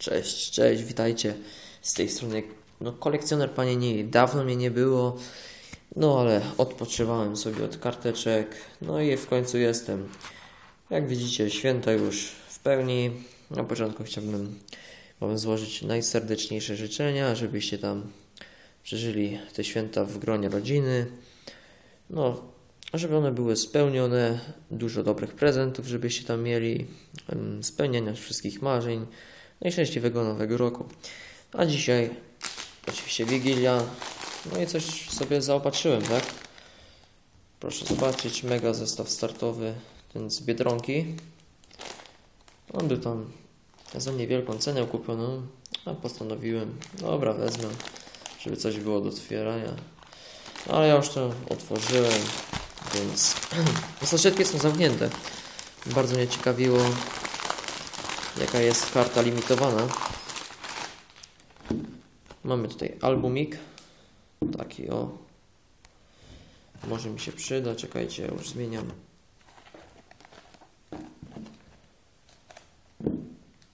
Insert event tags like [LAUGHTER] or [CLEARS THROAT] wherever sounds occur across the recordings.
Cześć, cześć, witajcie z tej strony. No, kolekcjoner panie nie, dawno mnie nie było, no ale odpoczywałem sobie od karteczek, no i w końcu jestem. Jak widzicie, święta już w pełni. Na początku chciałbym Wam złożyć najserdeczniejsze życzenia, żebyście tam przeżyli te święta w gronie rodziny. No, żeby one były spełnione, dużo dobrych prezentów, żebyście tam mieli, spełnienia wszystkich marzeń, no i szczęśliwego nowego roku. A dzisiaj oczywiście Wigilia, no i coś sobie zaopatrzyłem, tak? Proszę zobaczyć, mega zestaw startowy, ten z Biedronki. On był tam za niewielką cenę kupioną, a postanowiłem, dobra, wezmę, żeby coś było do otwierania. No, ale ja już to otworzyłem, więc [CLEARS THROAT] saszetki są zamknięte. Bardzo mnie ciekawiło, jaka jest karta limitowana. Mamy tutaj albumik, taki o. Może mi się przyda, czekajcie, już zmieniam.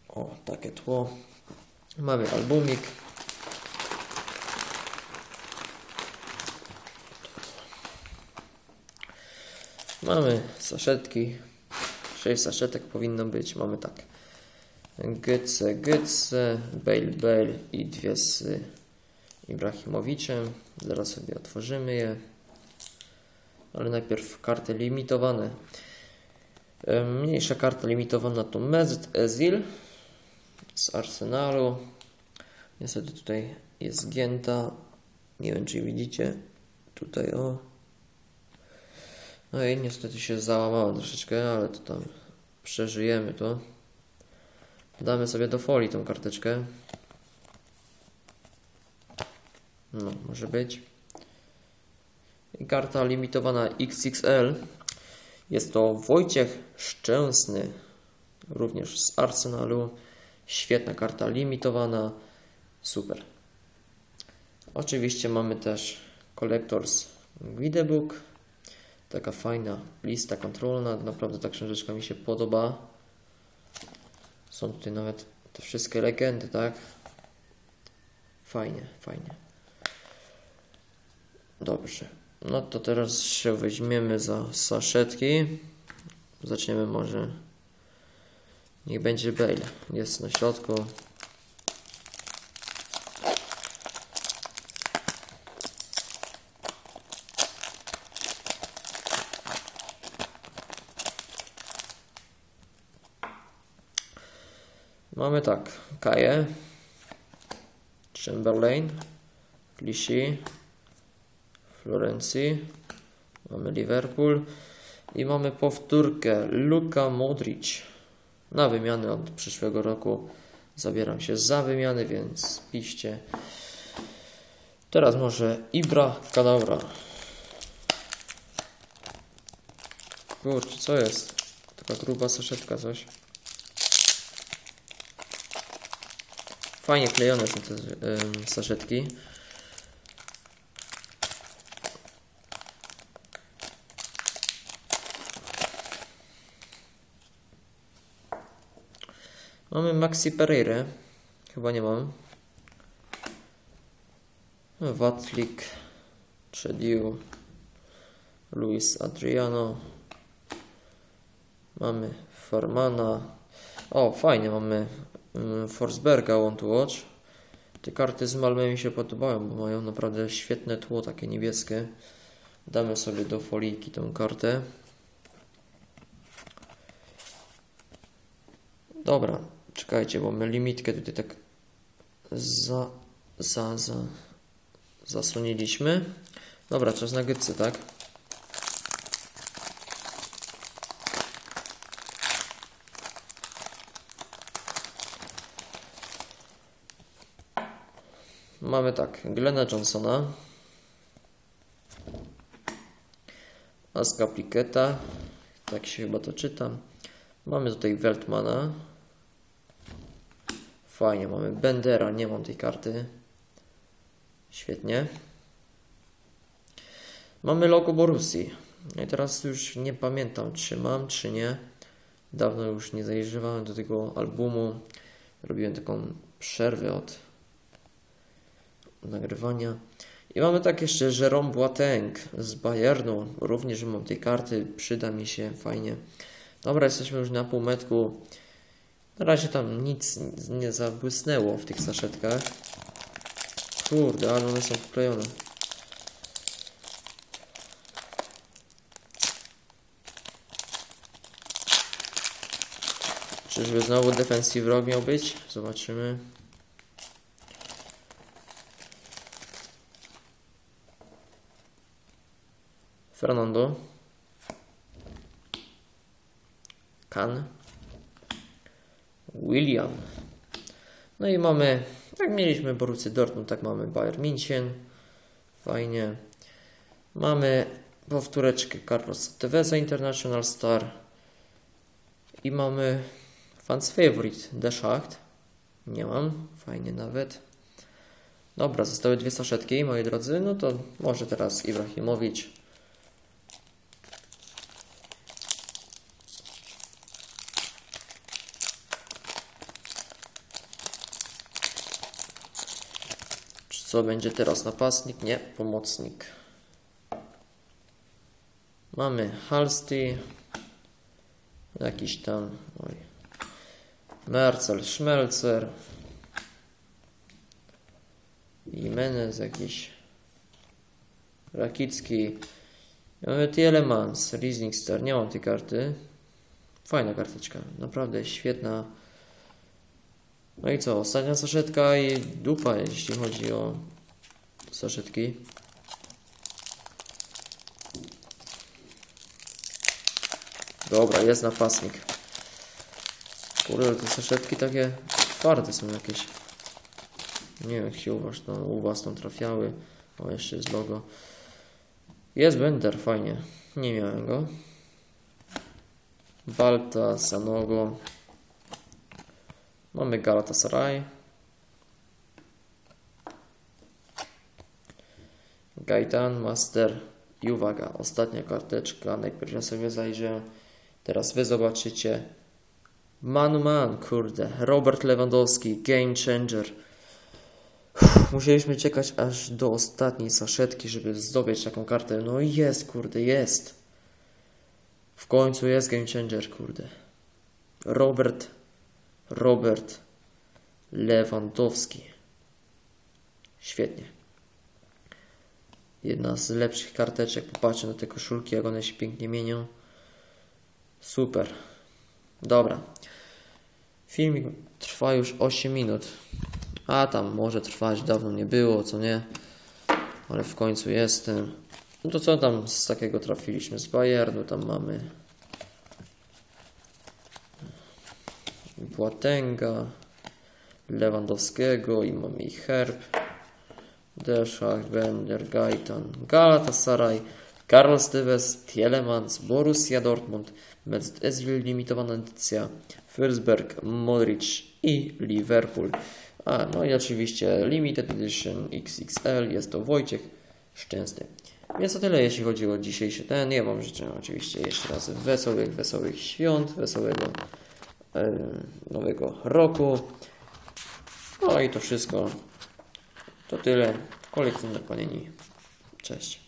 O, takie tło. Mamy albumik. Mamy saszetki. 6 saszetek powinno być. Mamy tak. Gyce, Gyce, Bale, Bale i dwie z Ibrahimowiczem. Zaraz sobie otworzymy je. Ale najpierw karty limitowane. E, Mniejsza karta limitowana to Mesut Ezil z Arsenalu. Niestety tutaj jest zgięta. Nie wiem czy widzicie. Tutaj o. No i niestety się załamała troszeczkę, ale to tam przeżyjemy to. Damy sobie do folii tą karteczkę. No, może być. Karta limitowana XXL. Jest to Wojciech Szczęsny, również z Arsenalu. Świetna karta limitowana. Super. Oczywiście mamy też Collectors Guidebook. Taka fajna lista kontrolna. Naprawdę ta książeczka mi się podoba. Są tutaj nawet te wszystkie legendy, tak? Fajnie, fajnie. Dobrze. No to teraz się weźmiemy za saszetki. Zaczniemy może. Niech będzie Bale. Jest na środku. Mamy tak, Kaje, Chamberlain, Clichy, Florencji, mamy Liverpool i mamy powtórkę Luka Modric. Na wymianę od przyszłego roku zabieram się za wymiany, więc piszcie. Teraz może Ibra Kadabra. Kurczę, co jest? Taka gruba saszetka coś. Fajnie klejone są te ym, saszetki. Mamy Maxi Pereira. Chyba nie mam. Watlik, Chediu, Luis Adriano. Mamy Farmana. O, fajnie, mamy Forsberga Want to Watch. Te karty z Malmö mi się podobają, bo mają naprawdę świetne tło, takie niebieskie. Damy sobie do foliki tą kartę. Dobra, czekajcie, bo my limitkę tutaj tak za, za, za, zasłoniliśmy. Dobra, czas na gycy, tak? Mamy tak, Glena Johnsona, Aska Piketa, tak się chyba to czyta. Mamy tutaj Weltmana. Fajnie, mamy Bendera, nie mam tej karty. Świetnie. Mamy logo Borussii. No i teraz już nie pamiętam, czy mam, czy nie. Dawno już nie zajrzewałem do tego albumu. robiłem taką przerwę od nagrywania. I mamy tak jeszcze Jerome Boateng z Bayernu. Również mam tej karty, przyda mi się fajnie. Dobra, jesteśmy już na półmetku. Na razie tam nic nie zabłysnęło w tych saszetkach. Kurde, ale one są wklejone. Czyżby znowu defensive rock miał być? Zobaczymy. Fernando. Kan. William. No i mamy, jak mieliśmy Borussy Dortmund, tak mamy Bayern München. Fajnie. Mamy powtóreczkę Carlos Teveza International Star. I mamy Fans Favorite The Schacht. Nie mam. Fajnie nawet. Dobra, zostały dwie saszetki, moi drodzy. No to może teraz Ibrahimowicz. Czy co będzie teraz? Napastnik? Nie, pomocnik. Mamy Halsty. Jakiś tam. Oj. Mercel, Schmelzer. Jimenez jakiś. Rakicki. Mamy Tielemans, Rising Star. Nie mam tej karty. Fajna karteczka. Naprawdę świetna. No i co? Ostatnia saszetka i dupa, jeśli chodzi o saszetki. Dobra, jest napastnik. Kurde, te saszetki takie twarde są jakieś. Nie wiem, jak się u was, tam, u was tam trafiały. O, jeszcze jest logo. Jest Bender, fajnie. Nie miałem go. Balta, Sanogo. Mamy Galatasaray. Gaitan, Master. I uwaga, ostatnia karteczka. Najpierw ja sobie zajrzę. Teraz wy zobaczycie. Man, man, kurde. Robert Lewandowski, game changer. Musieliśmy czekać aż do ostatniej saszetki, żeby zdobyć taką kartę. No i jest, kurde, jest. W końcu jest game changer, kurde. Robert, Robert Lewandowski. Świetnie. Jedna z lepszych karteczek. Popatrzcie na te koszulki, jak one się pięknie mienią. Super. Dobra. Filmik trwa już 8 minut. A tam może trwać, dawno nie było, co nie. Ale w końcu jestem. No to co tam z takiego trafiliśmy? Z Bayernu tam mamy Boatenga, Lewandowskiego i mamy Herb, Deszach, Bender, Gaitan, Galatasaray, Carlos Tevez, Tielemans, Borussia Dortmund, Mesut Özil limitowana edycja, Fürstberg, Modric i Liverpool. A, no i oczywiście Limited Edition XXL, jest to Wojciech Szczęsny. Więc to tyle, jeśli chodzi o dzisiejszy ten. Ja Wam życzę oczywiście jeszcze raz wesołych, wesołych świąt, wesołego nowego roku. No i to wszystko. To tyle. Kolekcjoner Panieni. Cześć.